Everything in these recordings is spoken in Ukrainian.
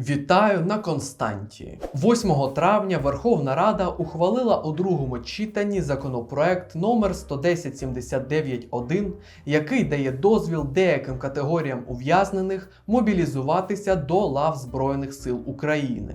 Вітаю на Константі. 8 травня Верховна Рада ухвалила у другому читанні законопроект номер 11079-1, який дає дозвіл деяким категоріям ув'язнених мобілізуватися до лав Збройних сил України.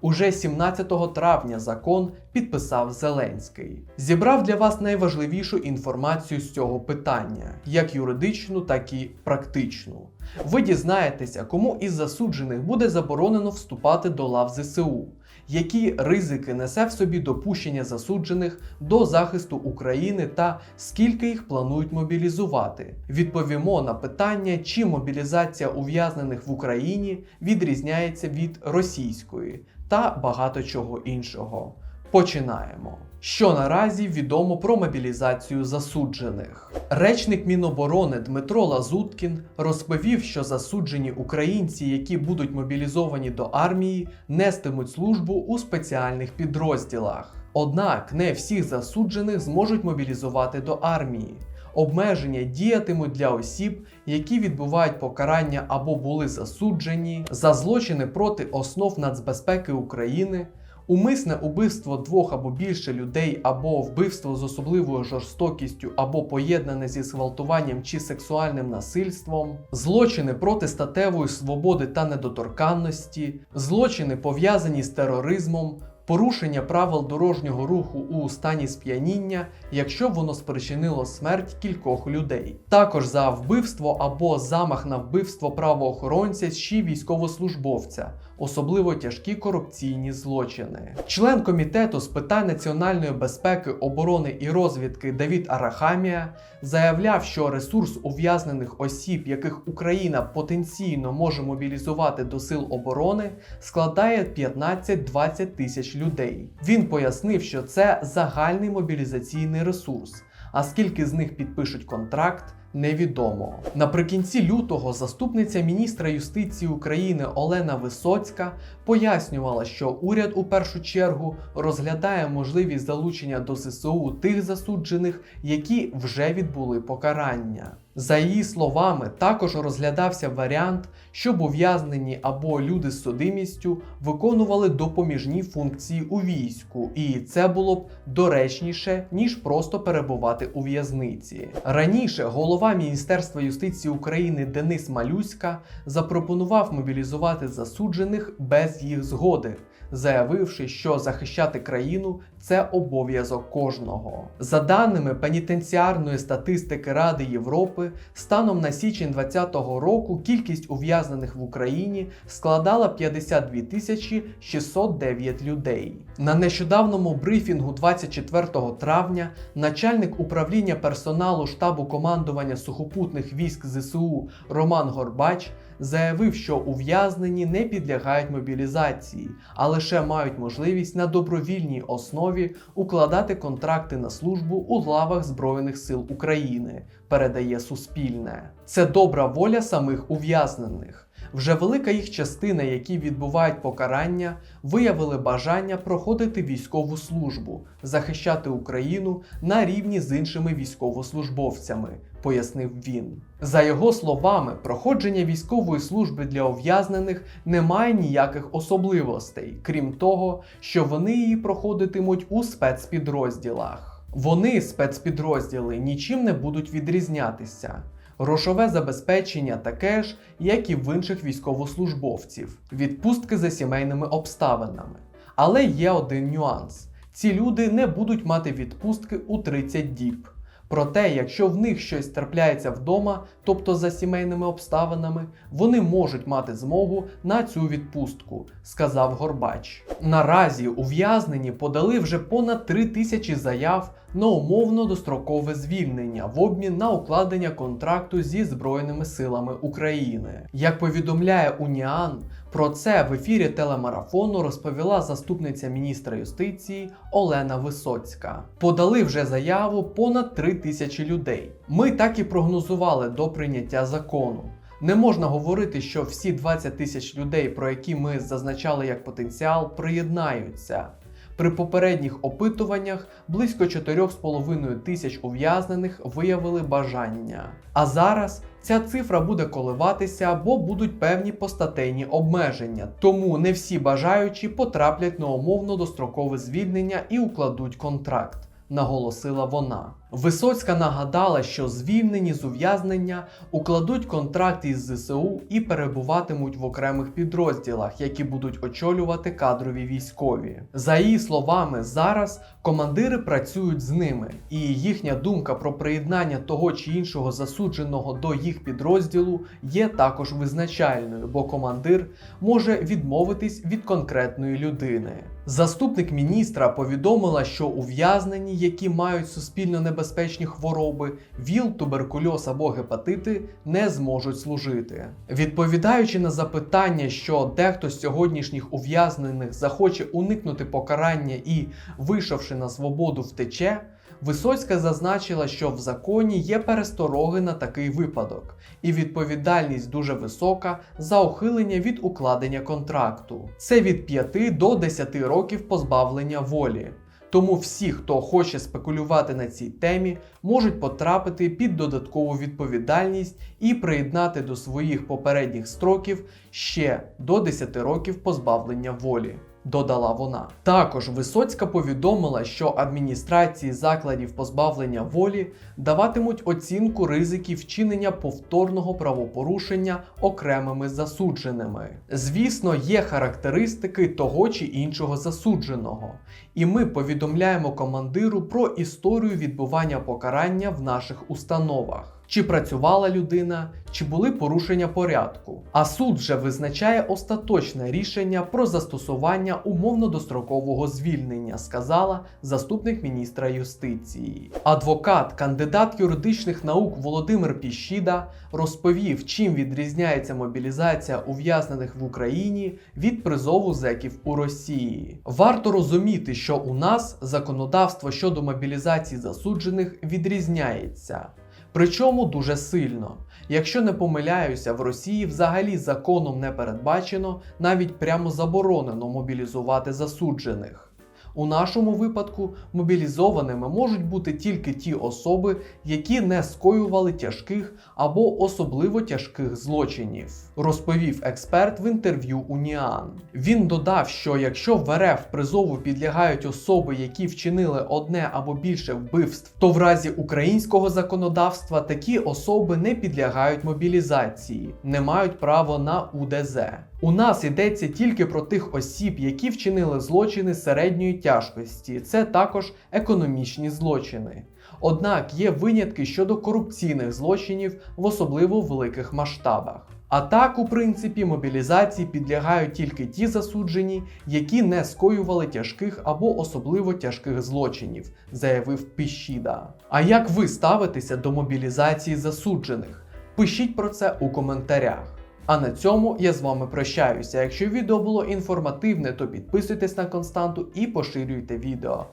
Уже 17 травня закон підписав Зеленський. Зібрав для вас найважливішу інформацію з цього питання, як юридичну, так і практичну. Ви дізнаєтеся, кому із засуджених буде заборонено вступати до лав ЗСУ, які ризики несе в собі допущення засуджених до захисту України та скільки їх планують мобілізувати. Відповімо на питання, чи мобілізація ув'язнених в Україні відрізняється від російської та багато чого іншого. Починаємо. Що наразі відомо про мобілізацію засуджених? Речник Міноборони Дмитро Лазуткін розповів, що засуджені українці, які будуть мобілізовані до армії, нестимуть службу у спеціальних підрозділах. Однак не всіх засуджених зможуть мобілізувати до армії. Обмеження діятимуть для осіб, які відбувають покарання або були засуджені за злочини проти основ нацбезпеки України, умисне убивство двох або більше людей, або вбивство з особливою жорстокістю, або поєднане зі зґвалтуванням чи сексуальним насильством, злочини проти статевої свободи та недоторканності, злочини пов'язані з тероризмом. Порушення правил дорожнього руху у стані сп'яніння, якщо воно спричинило смерть кількох людей, також за вбивство або замах на вбивство правоохоронця чи військовослужбовця, особливо тяжкі корупційні злочини. Член комітету з питань національної безпеки, оборони і розвідки Давід Арахамія заявляв, що ресурс ув'язнених осіб, яких Україна потенційно може мобілізувати до сил оборони, складає 15-20 тисяч людей. Він пояснив, що це загальний мобілізаційний ресурс. А скільки з них підпишуть контракт, невідомо. Наприкінці лютого заступниця міністра юстиції України Олена Висоцька пояснювала, що уряд у першу чергу розглядає можливість залучення до ЗСУ тих засуджених, які вже відбули покарання. За її словами, також розглядався варіант, щоб ув'язнені або люди з судимістю виконували допоміжні функції у війську, і це було б доречніше, ніж просто перебувати у в'язниці. Раніше голова Міністерства юстиції України Денис Малюська запропонував мобілізувати засуджених без їх згоди. Заявивши, що захищати країну це обов'язок кожного. За даними пенітенціарної статистики Ради Європи, станом на січень 2020 року кількість ув'язнених в Україні складала 52 тисячі 609 людей. На нещодавному брифінгу 24 травня начальник управління персоналу штабу командування сухопутних військ ЗСУ Роман Горбач заявив, що ув'язнені не підлягають мобілізації, а лише мають можливість на добровільній основі укладати контракти на службу у лавах Збройних сил України, передає Суспільне. Це добра воля самих ув'язнених. Вже велика їх частина, які відбувають покарання, виявили бажання проходити військову службу, захищати Україну на рівні з іншими військовослужбовцями, пояснив він. За його словами, проходження військової служби для ув'язнених не має ніяких особливостей, крім того, що вони її проходитимуть у спецпідрозділах. Вони, спецпідрозділи, нічим не будуть відрізнятися. Грошове забезпечення таке ж, як і в інших військовослужбовців, відпустки за сімейними обставинами. Але є один нюанс: ці люди не будуть мати відпустки у 30 діб. Проте, якщо в них щось трапляється вдома, тобто за сімейними обставинами, вони можуть мати змогу на цю відпустку, сказав Горбач. Наразі ув'язнені подали вже понад 3 тисячі заяв на умовно дострокове звільнення в обмін на укладення контракту зі Збройними силами України. Як повідомляє Уніан, про це в ефірі телемарафону розповіла заступниця міністра юстиції Олена Висоцька. Подали вже заяву понад 3 тисячі людей. Ми так і прогнозували до прийняття закону. Не можна говорити, що всі 20 тисяч людей, про які ми зазначали як потенціал, приєднаються. При попередніх опитуваннях близько 4,5 тисяч ув'язнених виявили бажання. А зараз ця цифра буде коливатися, бо будуть певні постатейні обмеження. Тому не всі бажаючі потраплять на умовно дострокове звільнення і укладуть контракт. Наголосила вона. Висоцька нагадала, що звільнені з ув'язнення укладуть контракт із ЗСУ і перебуватимуть в окремих підрозділах, які будуть очолювати кадрові військові. За її словами, зараз командири працюють з ними, і їхня думка про приєднання того чи іншого засудженого до їх підрозділу є також визначальною, бо командир може відмовитись від конкретної людини. Заступник міністра повідомила, що ув'язнені, які мають суспільно небезпечні хвороби, ВІЛ, туберкульоз або гепатити, не зможуть служити. Відповідаючи на запитання, що дехто з сьогоднішніх ув'язнених захоче уникнути покарання і, вийшовши на свободу, втече. Висоцька зазначила, що в законі є перестороги на такий випадок, і відповідальність дуже висока за ухилення від укладення контракту. Це від 5 до 10 років позбавлення волі. Тому всі, хто хоче спекулювати на цій темі, можуть потрапити під додаткову відповідальність і приєднати до своїх попередніх строків ще до 10 років позбавлення волі. Додала вона. Також Висоцька повідомила, що адміністрації закладів позбавлення волі даватимуть оцінку ризиків вчинення повторного правопорушення окремими засудженими. Звісно, є характеристики того чи іншого засудженого, і ми повідомляємо командиру про історію відбування покарання в наших установах. Чи працювала людина, чи були порушення порядку. А суд вже визначає остаточне рішення про застосування умовно-дострокового звільнення, сказала заступник міністра юстиції. Адвокат, кандидат юридичних наук Володимир Піщіда розповів, чим відрізняється мобілізація ув'язнених в Україні від призову зеків у Росії. Варто розуміти, що у нас законодавство щодо мобілізації засуджених відрізняється. Причому дуже сильно. Якщо не помиляюся, в Росії взагалі законом не передбачено, навіть прямо заборонено мобілізувати засуджених. У нашому випадку мобілізованими можуть бути тільки ті особи, які не скоювали тяжких або особливо тяжких злочинів, розповів експерт в інтерв'ю Уніан. Він додав, що якщо в РФ призову підлягають особи, які вчинили одне або більше вбивств, то в разі українського законодавства такі особи не підлягають мобілізації, не мають права на УДЗ. У нас йдеться тільки про тих осіб, які вчинили злочини середньої тяжкості. Це також економічні злочини. Однак є винятки щодо корупційних злочинів в особливо великих масштабах. А так, у принципі, мобілізації підлягають тільки ті засуджені, які не скоювали тяжких або особливо тяжких злочинів, заявив Піщіда. А як ви ставитеся до мобілізації засуджених? Пишіть про це у коментарях. А на цьому я з вами прощаюся. Якщо відео було інформативне, то підписуйтесь на константу і поширюйте відео.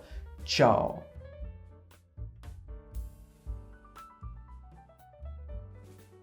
Чао!